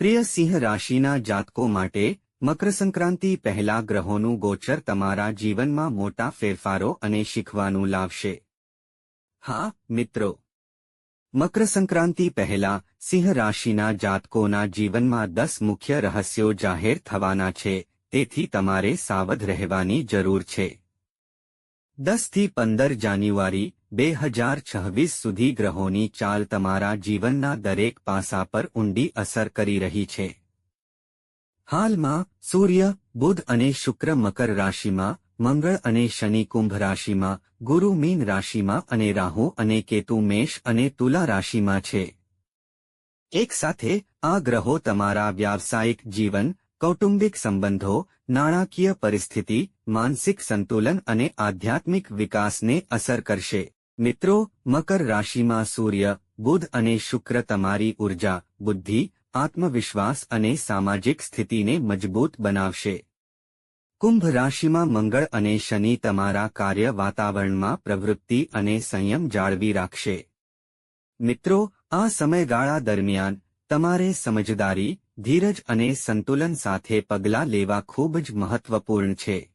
પ્રિય સિંહ રાશિના જાતકો માટે મકર સંક્રાંતિ પહેલા ગ્રહોનું ગોચર તમારા જીવનમાં મોટા ફેરફારો અને શીખવાનું લાવશે. હા, મિત્રો. મકર સંક્રાંતિ પહેલા સિંહ રાશિના જાતકોના જીવનમાં દસ મુખ્ય રહસ્યો જાહેર થવાના છે, તેથી તમારે સાવધ રહેવાની જરૂર છે. દસથી પંદર જાન્યુઆરી બે હજાર છવ્વીસ સુધી ગ્રહોની ચાલ તમારા જીવનના દરેક પાસા પર ઊંડી અસર કરી રહી છે. હાલમાં, સૂર્ય, બુધ અને શુક્ર મકર રાશિમાં, મંગળ અને શનિ કુંભ રાશિમાં, ગુરુ મીન રાશિમાં અને રાહુ અને કેતુ મેષ અને તુલા રાશિમાં છે. એક સાથે આ ગ્રહો તમારા વ્યાવસાયિક જીવન, કૌટુંબિક સંબંધો, નાણાકીય પરિસ્થિતિ, માનસિક સંતુલન અને આધ્યાત્મિક વિકાસને અસર કરશે. મિત્રો, મકર રાશિમાં સૂર્ય, બુધ અને શુક્ર તમારી ઊર્જા, બુદ્ધિ, આત્મવિશ્વાસ અને સામાજિક સ્થિતિને મજબૂત બનાવશે. કુંભ રાશિમાં મંગળ અને શનિ તમારા કાર્ય વાતાવરણમાં પ્રવૃત્તિ અને સંયમ જાળવી રાખશે. મિત્રો, આ સમયગાળા દરમિયાન તમારે સમજદારી, ધીરજ અને સંતુલન સાથે પગલાં લેવા ખૂબ જ મહત્વપૂર્ણ છે.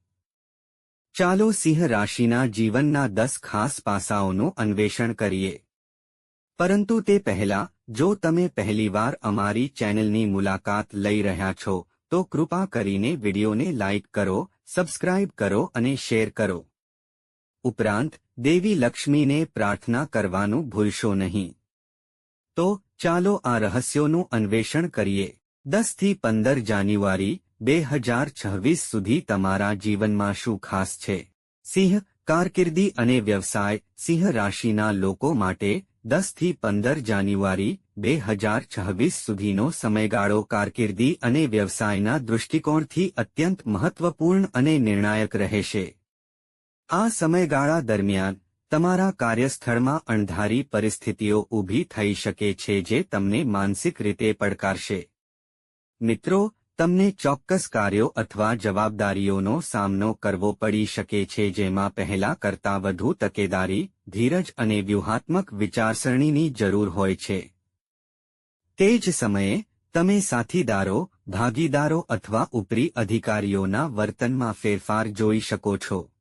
ચાલો સિંહ રાશિના જીવનના દસ ખાસ પાસાઓનું અન્વેષણ કરીએ. પરંતુ તે પહેલા, જો તમે પહેલીવાર અમારી ચેનલની મુલાકાત લઈ રહ્યા છો, તો કૃપા કરીને વિડિયોને લાઇક કરો, સબસ્ક્રાઇબ કરો અને શેર કરો. ઉપરાંત, દેવી લક્ષ્મીને પ્રાર્થના કરવાનું ભૂલશો નહીં. તો ચાલો આ રહસ્યોનું અન્વેષણ કરીએ. દસથી પંદર જાન્યુઆરી બે હજાર છવ્વીસ સુધી તમારા જીવનમાં શું ખાસ છે? સિંહ, કારકિર્દી અને વ્યવસાય, સિંહ રાશિના લોકો માટે દસથી પંદર જાન્યુઆરી બે હજાર છવ્વીસ સુધીનો સમયગાળો કારકિર્દી અને વ્યવસાયના દૃષ્ટિકોણથી અત્યંત મહત્વપૂર્ણ અને નિર્ણાયક રહેશે. આ સમયગાળા દરમિયાન તમારા કાર્યસ્થળમાં અણધારી પરિસ્થિતિઓ ઊભી થઈ શકે છે જે તમને માનસિક રીતે પડકારશે. મિત્રો તમને ચોક્કસ કાર્યો અથવા જવાબદારીઓનો સામનો કરવો પડી શકે છે જેમાં પહેલા કરતાં વધુ તકેદારી, ધીરજ અને વ્યૂહાત્મક વિચારસરણીની જરૂર હોય છે. તે જ સમયે, તમે સાથીદારો, ભાગીદારો અથવા ઉપરી અધિકારીઓના વર્તનમાં ફેરફાર જોઈ શકો છો.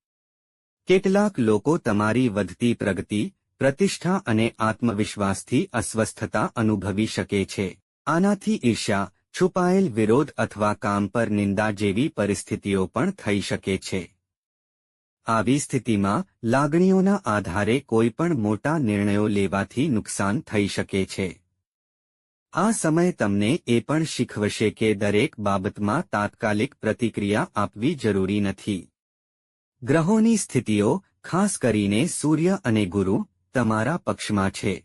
કેટલાક લોકો તમારી વધતી પ્રગતિ, પ્રતિષ્ઠા અને આત્મવિશ્વાસથી અસ્વસ્થતા અનુભવી શકે છે. આનાથી ઈર્ષ્યા છુપાયેલ વિરોધ અથવા કામ પર નિંદા જેવી પરિસ્થિતિઓ પણ થઈ શકે છે. આવી સ્થિતિમાં, લાગણીઓના આધારે કોઈ પણ મોટા નિર્ણયો લેવાથી નુકસાન થઈ શકે છે. આ સમય તમને એ પણ શીખવશે કે દરેક બાબતમાં તાત્કાલિક પ્રતિક્રિયા આપવી જરૂરી નથી. ગ્રહોની સ્થિતિઓ, ખાસ કરીને સૂર્ય અને ગુરુ, તમારા પક્ષમાં છે.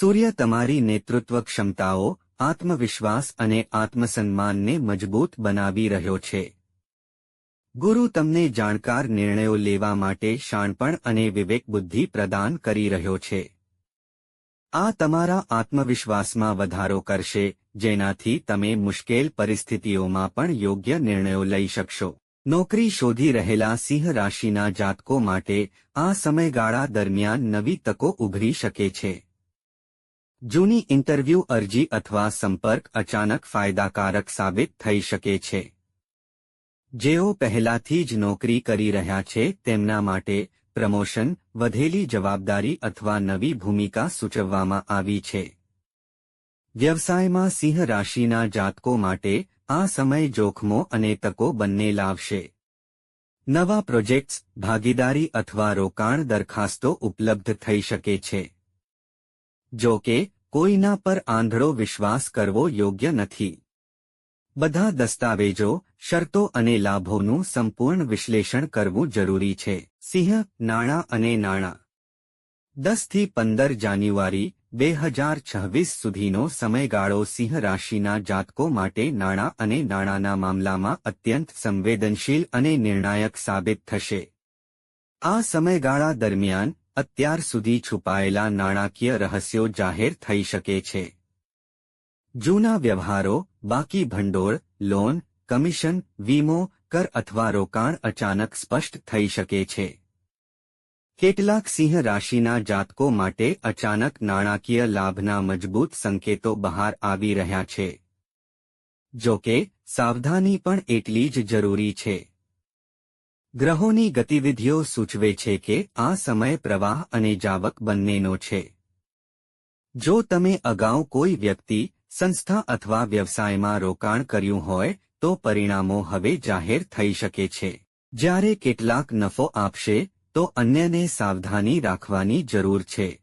સૂર્ય તમારી નેતૃત્વ ક્ષમતાઓ આત્મવિશ્વાસ અને આત્મસન્માનને મજબૂત બનાવી રહ્યો છે. ગુરુ તમને જાણકાર નિર્ણયો લેવા માટે શાણપણ અને વિવેક બુદ્ધિ પ્રદાન કરી રહ્યો છે. આ તમારા આત્મવિશ્વાસમાં વધારો કરશે, જેનાથી તમે મુશ્કેલ પરિસ્થિતિઓમાં પણ યોગ્ય નિર્ણયો લઈ શકશો. નોકરી શોધી રહેલા સિંહ રાશિના જાતકો માટે આ સમયગાળા દરમિયાન નવી તકો ઉભરી શકે છે. જૂની ઇન્ટરવ્યૂ અરજી અથવા સંપર્ક અચાનક ફાયદાકારક સાબિત થઈ શકે છે. જેઓ પહેલાથી જ નોકરી કરી રહ્યા છે, તેમના માટે પ્રમોશન, વધેલી જવાબદારી અથવા નવી ભૂમિકા સૂચવવામાં આવી છે. વ્યવસાયમાં સિંહ રાશિના જાતકો માટે આ સમય જોખમો અને તકો બંને લાવશે. નવા પ્રોજેક્ટ્સ, ભાગીદારી અથવા રોકાણ દરખાસ્તો ઉપલબ્ધ થઈ શકે છે. જો કે, કોઈના પર આંધળો વિશ્વાસ કરવો યોગ્ય નથી. બધા દસ્તાવેજો, શરતો અને લાભોનું સંપૂર્ણ વિશ્લેષણ કરવું જરૂરી છે. સિંહ, નાણાં અને નાણાં. દસથી પંદર જાન્યુઆરી, બે હજાર છવ્વીસ સુધીનો સમયગાળો સિંહ રાશિના જાતકો માટે નાણાં અને નાણાંના મામલામાં અત્યંત સંવેદનશીલ અને નિર્ણાયક સાબિત થશે. આ સમયગાળા દરમિયાન અત્યાર સુધી છુપાયેલા નાણાકીય રહસ્યો જાહેર થઈ શકે છે. જૂના વ્યવહારો, બાકી ભંડોળ, લોન, કમિશન, વીમો, કર અથવા રોકાણ અચાનક સ્પષ્ટ થઈ શકે છે. કેટલાક સિંહ રાશિના જાતકો માટે અચાનક નાણાકીય લાભના મજબૂત સંકેતો બહાર આવી રહ્યા છે. જો કે, સાવધાની પણ એટલી જ જરૂરી છે. ગ્રહોની ગતિવિધિઓ સૂચવે છે કે આ સમય પ્રવાહ અને જાવક બંનેનો છે. જો તમે અગાઉ કોઈ વ્યક્તિ, સંસ્થા અથવા વ્યવસાયમાં રોકાણ કર્યું હોય, તો પરિણામો હવે જાહેર થઈ શકે છે. જ્યારે કેટલાક નફો આપશે, તો અન્યને સાવધાની રાખવાની જરૂર છે.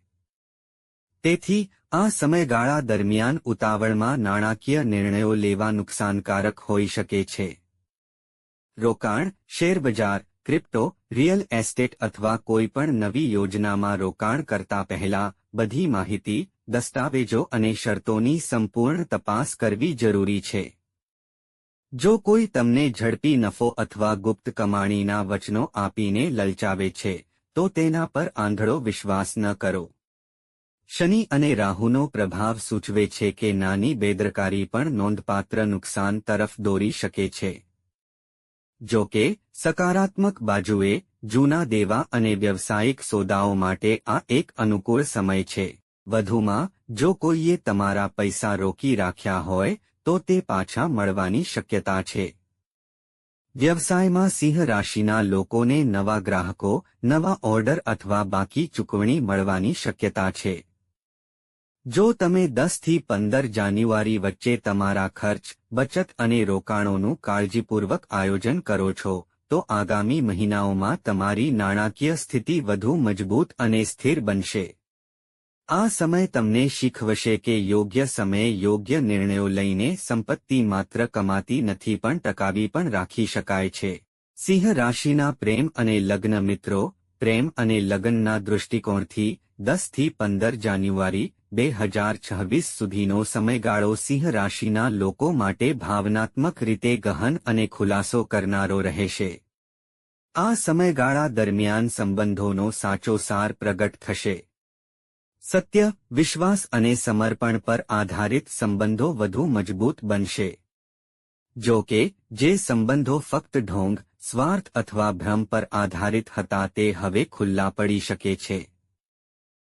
તેથી, આ સમયગાળા દરમિયાન ઉતાવળમાં નાણાકીય નિર્ણયો લેવા નુકસાનકારક હોઈ શકે છે. રોકાણ શેરબજાર ક્રિપ્ટો, રિયલ એસ્ટેટ અથવા કોઈપણ નવી યોજનામાં રોકાણ કરતા પહેલા બધી માહિતી, દસ્તાવેજો અને શરતોની સંપૂર્ણ તપાસ કરવી જરૂરી છે. જો કોઈ તમને ઝડપી નફો અથવા ગુપ્ત કમાણીના વચનો આપીને લલચાવે છે, તો તેના પર આંધળો વિશ્વાસ ન કરો. શનિ અને રાહુનો પ્રભાવ સૂચવે છે કે નાની બેદરકારી પણ નોંધપાત્ર નુકસાન તરફ દોરી શકે છે. જો કે, સકારાત્મક બાજુએ જૂના દેવા અને વ્યવસાયિક સોદાઓ માટે આ એક અનુકૂળ સમય છે. વધુમાં, જો કોઈએ તમારા પૈસા રોકી રાખ્યા હોય, તો તે પાછા મળવાની શક્યતા છે. વ્યવસાયમાં સિંહ રાશિના લોકોને નવા ગ્રાહકો, નવા ઓર્ડર અથવા બાકી ચૂકવણી મળવાની શક્યતા છે. જો તમે દસથી પંદર જાન્યુઆરી વચ્ચે તમારા ખર્ચ, બચત અને રોકાણોનું કાળજીપૂર્વક આયોજન કરો છો, તો આગામી મહિનાઓમાં તમારી નાણાકીય સ્થિતિ વધુ મજબૂત અને સ્થિર બનશે. આ સમય તમને શીખવશે કે યોગ્ય સમયે યોગ્ય નિર્ણયો લઈને સંપત્તિ માત્ર કમાતી નથી પણ ટકાવી પણ રાખી શકાય છે. સિંહ રાશિના પ્રેમ અને લગ્ન મિત્રો, પ્રેમ અને લગ્નના દૃષ્ટિકોણથી દસથી પંદર જાન્યુઆરી બે હજાર છવ્વીસ સુધીનો સમયગાળો સિંહ રાશિના લોકો માટે ભાવનાત્મક રીતે ગહન અને ખુલાસો કરનારો રહેશે. આ સમયગાળા દરમિયાન સંબંધોનો સાચો સાર પ્રગટ થશે. સત્ય, વિશ્વાસ અને સમર્પણ પર આધારિત સંબંધો વધુ મજબૂત બનશે. જો કે, જે સંબંધો ફક્ત ઢોંગ, સ્વાર્થ અથવા ભ્રમ પર આધારિત હતા તે હવે ખુલ્લા પડી શકે છે.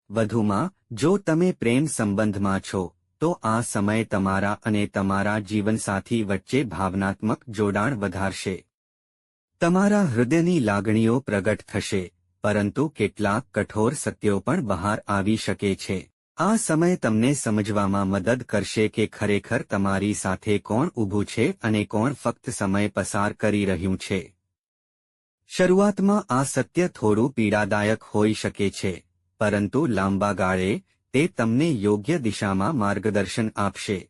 વધુમાં, જો તમે પ્રેમ સંબંધમાં છો, તો આ સમય તમારા અને તમારા જીવનસાથી વચ્ચે ભાવનાત્મક જોડાણ વધારશે. તમારા હૃદયની લાગણીઓ પ્રગટ થશે, પરંતુ કેટલાક કઠોર સત્યો પણ બહાર આવી શકે છે. આ સમય તમને સમજવામાં મદદ કરશે કે ખરેખર તમારી સાથે કોણ ઊભું છે અને કોણ ફક્ત સમય પસાર કરી રહ્યું છે. શરૂઆતમાં આ સત્ય થોડું પીડાદાયક હોઈ શકે છે. પરંતુ લાંબા ગાળે તે તમને યોગ્ય દિશામાં માર્ગદર્શન આપશે.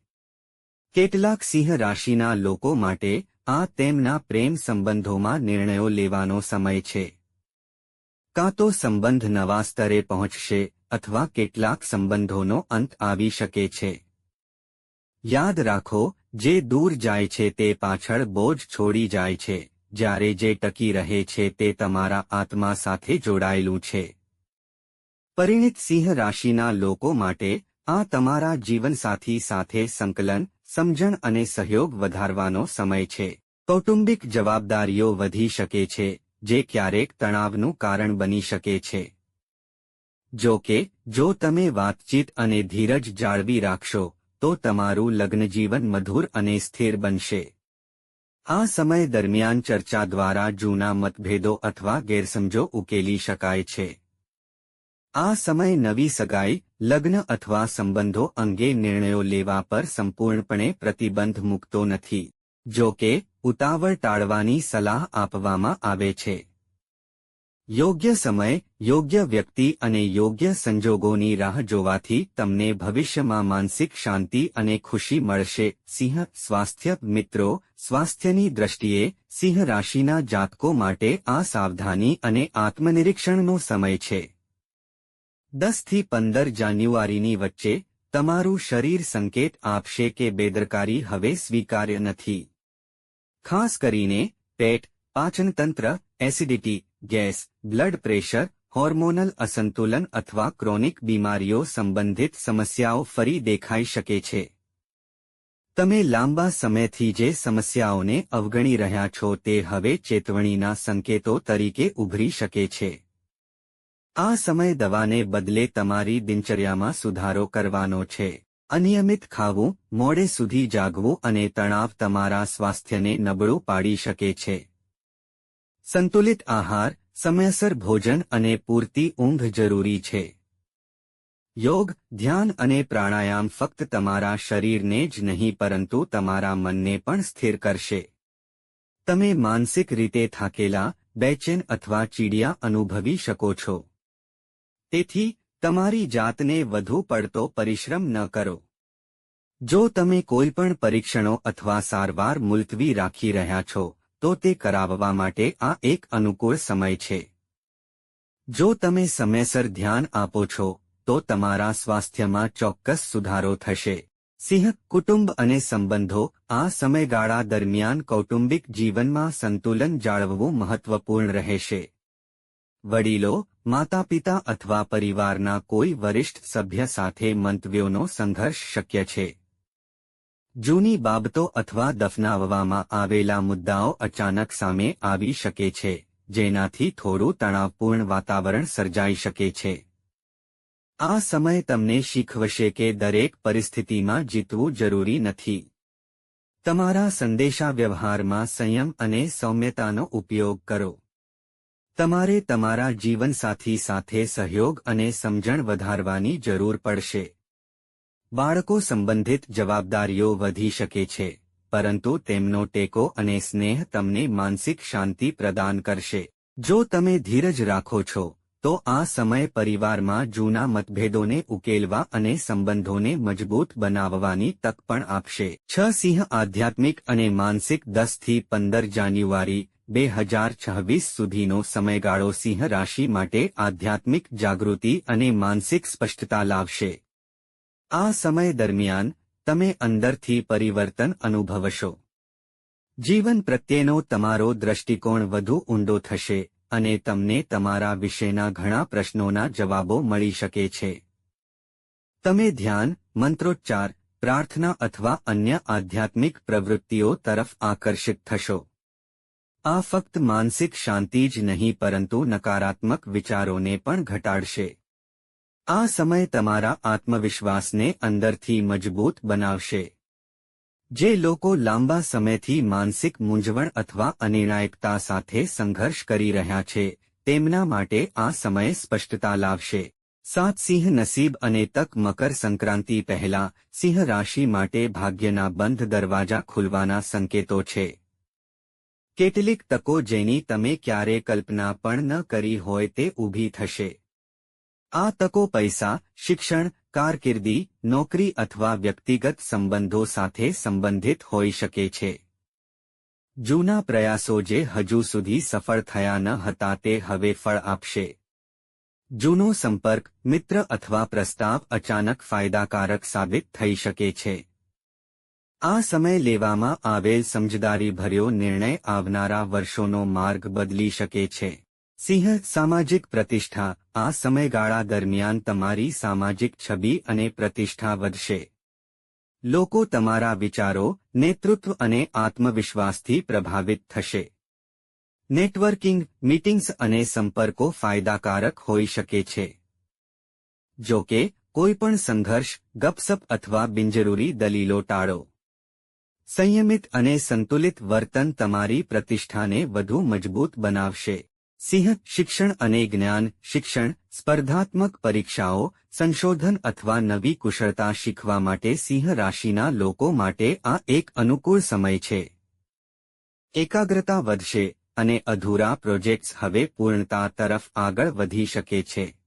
કેટલાક સિંહ રાશિના લોકો માટે આ તેમના પ્રેમ સંબંધોમાં નિર્ણયો લેવાનો સમય છે. કાં તો સંબંધ નવા સ્તરે પહોંચશે અથવા કેટલાક સંબંધોનો અંત આવી શકે છે. યાદ રાખો, જે દૂર જાય છે તે પાછળ બોજ છોડી જાય છે, જ્યારે જે ટકી રહે છે તે તમારા આત્મા સાથે જોડાયેલું છે. પરિણિત સિંહ રાશિના લોકો માટે આ તમારા જીવનસાથી સાથે સંકલન, સમજણ અને સહયોગ વધારવાનો સમય છે. કૌટુંબિક જવાબદારીઓ વધી શકે છે, જે ક્યારેક તણાવનું કારણ બની શકે છે. જો કે, જો તમે વાતચીત અને ધીરજ જાળવી રાખશો, તો તમારું લગ્નજીવન મધુર અને સ્થિર બનશે. આ સમય દરમિયાન ચર્ચા દ્વારા જૂના મતભેદો અથવા ગેરસમજો ઉકેલી શકાય છે. આ સમય નવી સગાઈ, લગ્ન અથવા સંબંધો અંગે નિર્ણયો લેવા પર સંપૂર્ણપણે પ્રતિબંધ મૂકતો નથી, જો કે ઉતાવળ ટાળવાની સલાહ આપવામાં આવે છે. યોગ્ય સમય, યોગ્ય વ્યક્તિ અને યોગ્ય સંજોગોની રાહ જોવાથી તમને ભવિષ્યમાં માનસિક શાંતિ અને ખુશી મળશે. સિંહ સ્વાસ્થ્ય મિત્રો, સ્વાસ્થ્યની દ્રષ્ટિએ સિંહ રાશિના જાતકો માટે આ સાવધાની અને આત્મનિરીક્ષણનો સમય છે. દસથી પંદર જાન્યુઆરીની વચ્ચે તમારું શરીર સંકેત આપશે કે બેદરકારી હવે સ્વીકાર્ય નથી ખાસ કરીને પેટ પાચનતંત્ર acidity gas blood pressure hormonal અસંતુલન અથવા ક્રોનિક બીમારીઓ સંબંધિત સમસ્યાઓ ફરી દેખાઈ શકે છે તમે લાંબા સમયથી જે સમસ્યાઓને અવગણી રહ્યા છો તે હવે ચેતવણીના સંકેતો તરીકે ઉભરી શકે છે આ સમય દવાને બદલે તમારી દિનચર્યામાં સુધારો કરવાનો છે. અનિયમિત ખાવું, મોડે સુધી જાગવું અને તણાવ તમારા સ્વાસ્થ્યને નબળું પાડી શકે છે. સંતુલિત આહાર, સમયસર ભોજન અને પૂરતી ઊંઘ જરૂરી છે. યોગ, ધ્યાન અને પ્રાણાયામ ફક્ત તમારા શરીરને જ નહીં પરંતુ તમારા મનને પણ સ્થિર કરશે. તમે માનસિક રીતે થાકેલા, બેચેન અથવા ચીડિયા અનુભવી શકો છો. તેથી તમારી જાતને વધુ પડતો પરિશ્રમ ન કરો. જો તમે કોઈ પણ પરીક્ષણો અથવા સારવાર મુલતવી રાખી રહ્યા છો, તો તે કરાવવા માટે આ એક અનુકૂળ સમય છે. જો તમે સમયસર ધ્યાન આપો છો, તો તમારા સ્વાસ્થ્યમાં ચોક્કસ સુધારો થશે. સિંહ, કુટુંબ અને સંબંધો આ સમયગાળા દરમિયાન કૌટુંબિક જીવનમાં સંતુલન જાળવવું મહત્વપૂર્ણ રહેશે. વડીલો, માતાપિતા અથવા પરિવારના કોઈ વરિષ્ઠ સભ્ય સાથે મંતવ્યોનો સંઘર્ષ શક્ય છે. જૂની બાબતો અથવા દફનાવવામાં આવેલા મુદ્દાઓ અચાનક સામે આવી શકે છે, જેનાથી થોડું તણાવપૂર્ણ વાતાવરણ સર્જાઈ શકે છે. આ સમય તમને શીખવશે કે દરેક પરિસ્થિતિમાં જીતવું જરૂરી નથી. તમારા સંદેશા વ્યવહારમાં સંયમ અને સૌમ્યતાનો ઉપયોગ કરો. તમારે તમારા જીવનસાથી સાથે સહયોગ અને સમજણ વધારવાની જરૂર પડશે. બાળકો સંબંધિત જવાબદારીઓ વધી શકે છે, પરંતુ તેમનો ટેકો અને સ્નેહ તમને માનસિક શાંતિ પ્રદાન કરશે. જો તમે ધીરજ રાખો છો, તો આ સમય પરિવારમાં જૂના મતભેદોને ઉકેલવા અને સંબંધોને મજબૂત બનાવવાની તક પણ આપશે. છ સિંહ આધ્યાત્મિક અને માનસિક દસથી પંદર જાન્યુઆરી બે હજાર છવ્વીસ સુધીનો સમયગાળો સિંહ રાશિ માટે આધ્યાત્મિક જાગૃતિ અને માનસિક સ્પષ્ટતા લાવશે. આ સમય દરમિયાન, તમે અંદરથી પરિવર્તન અનુભવશો. જીવન પ્રત્યેનો તમારો દ્રષ્ટિકોણ વધુ ઊંડો થશે અને તમને તમારા વિશેના ઘણા પ્રશ્નોના જવાબો મળી શકે છે. તમે ધ્યાન, મંત્રોચ્ચાર, પ્રાર્થના અથવા અન્ય આધ્યાત્મિક પ્રવૃત્તિઓ તરફ આકર્ષિત થશો. આ ફક્ત માનસિક શાંતિ જ નહીં પરંતુ નકારાત્મક વિચારોને પણ ઘટાડશે. આ સમય તમારા આત્મવિશ્વાસને અંદરથી મજબૂત બનાવશે. જે લોકો લાંબા સમયથી માનસિક મૂંઝવણ અથવા અનિર્ણાયકતા સાથે સંઘર્ષ કરી રહ્યા છે, તેમના માટે આ સમય સ્પષ્ટતા લાવશે. સાત સિંહ નસીબ અને તક મકર સંક્રાંતિ પહેલા સિંહ રાશિ માટે ભાગ્યના બંધ દરવાજા ખુલવાના સંકેતો છે. કેટલીક તકો જેની તમે ક્યારે કલ્પના પણ ન કરી હોય તે ઊભી થશે. આ તકો પૈસા, શિક્ષણ, કારકિર્દી, નોકરી અથવા વ્યક્તિગત સંબંધો સાથે સંબંધિત હોઈ શકે છે. જૂના પ્રયાસો જે હજુ સુધી સફળ થયા ન હતા તે હવે ફળ આપશે. જૂનો સંપર્ક, મિત્ર અથવા પ્રસ્તાવ અચાનક ફાયદાકારક સાબિત થઈ શકે છે. આ સમય લેવામાં આવેલ સમજદારીભર્યો નિર્ણય આવનારા વર્ષોનો માર્ગ બદલી શકે છે. સિંહ સામાજિક પ્રતિષ્ઠા. આ સમયગાળા દરમિયાન તમારી સામાજિક છબી અને પ્રતિષ્ઠા વધશે. લોકો તમારા વિચારો, નેતૃત્વ અને આત્મવિશ્વાસથી પ્રભાવિત થશે. નેટવર્કિંગ, મીટિંગ્સ અને સંપર્કો ફાયદાકારક હોઈ શકે છે. જો કે કોઈપણ સંઘર્ષ, ગપસપ અથવા બિનજરૂરી દલીલો ટાળો. સંયમિત અને સંતુલિત વર્તન તમારી પ્રતિષ્ઠાને વધુ મજબૂત બનાવશે. સિંહ, શિક્ષણ અને જ્ઞાન, શિક્ષણ, સ્પર્ધાત્મક પરીક્ષાઓ, સંશોધન અથવા નવી કુશળતા શીખવા માટે સિંહ રાશિના લોકો માટે આ એક અનુકૂળ સમય છે. એકાગ્રતા વધશે અને અધૂરા પ્રોજેક્ટ્સ હવે પૂર્ણતા તરફ આગળ વધી શકે છે.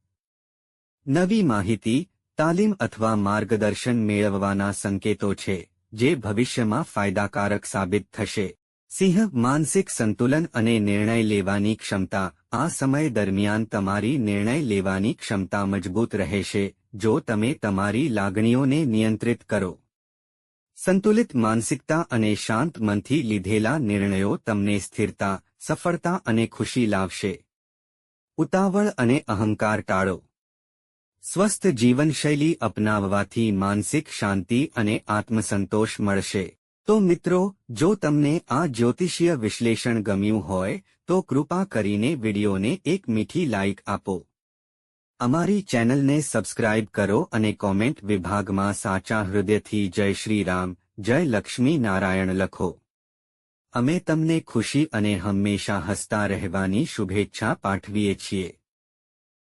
નવી માહિતી, તાલીમ અથવા માર્ગદર્શન મેળવવાના સંકેતો છે. જે ભવિષ્યમાં ફાયદાકારક સાબિત થશે. સિંહ માનસિક સંતુલન અને નિર્ણય લેવાની ક્ષમતા. આ સમય દરમિયાન તમારી નિર્ણય લેવાની ક્ષમતા મજબૂત રહેશે. જો તમે તમારી લાગણીઓને નિયંત્રિત કરો. સંતુલિત માનસિકતા અને શાંત મનથી લીધેલા નિર્ણયો તમને સ્થિરતા, સફળતા અને ખુશી લાવશે. ઉતાવળ અને અહંકાર ટાળો. સ્વસ્થ જીવનશૈલી અપનાવવાથી માનસિક શાંતિ અને આત્મસંતોષ મળશે. તો મિત્રો, જો તમને આ જ્યોતિષીય વિશ્લેષણ ગમ્યું હોય, તો કૃપા કરીને વિડીયોને એક મીઠી લાઇક આપો. અમારી ચેનલને સબસ્ક્રાઇબ કરો અને કોમેન્ટ વિભાગમાં સાચા હૃદયથી જય શ્રી રામ, જય લક્ષ્મી નારાયણ લખો. અમે તમને ખુશી અને હંમેશા હસતા રહેવાની શુભેચ્છા પાઠવીએ છીએ.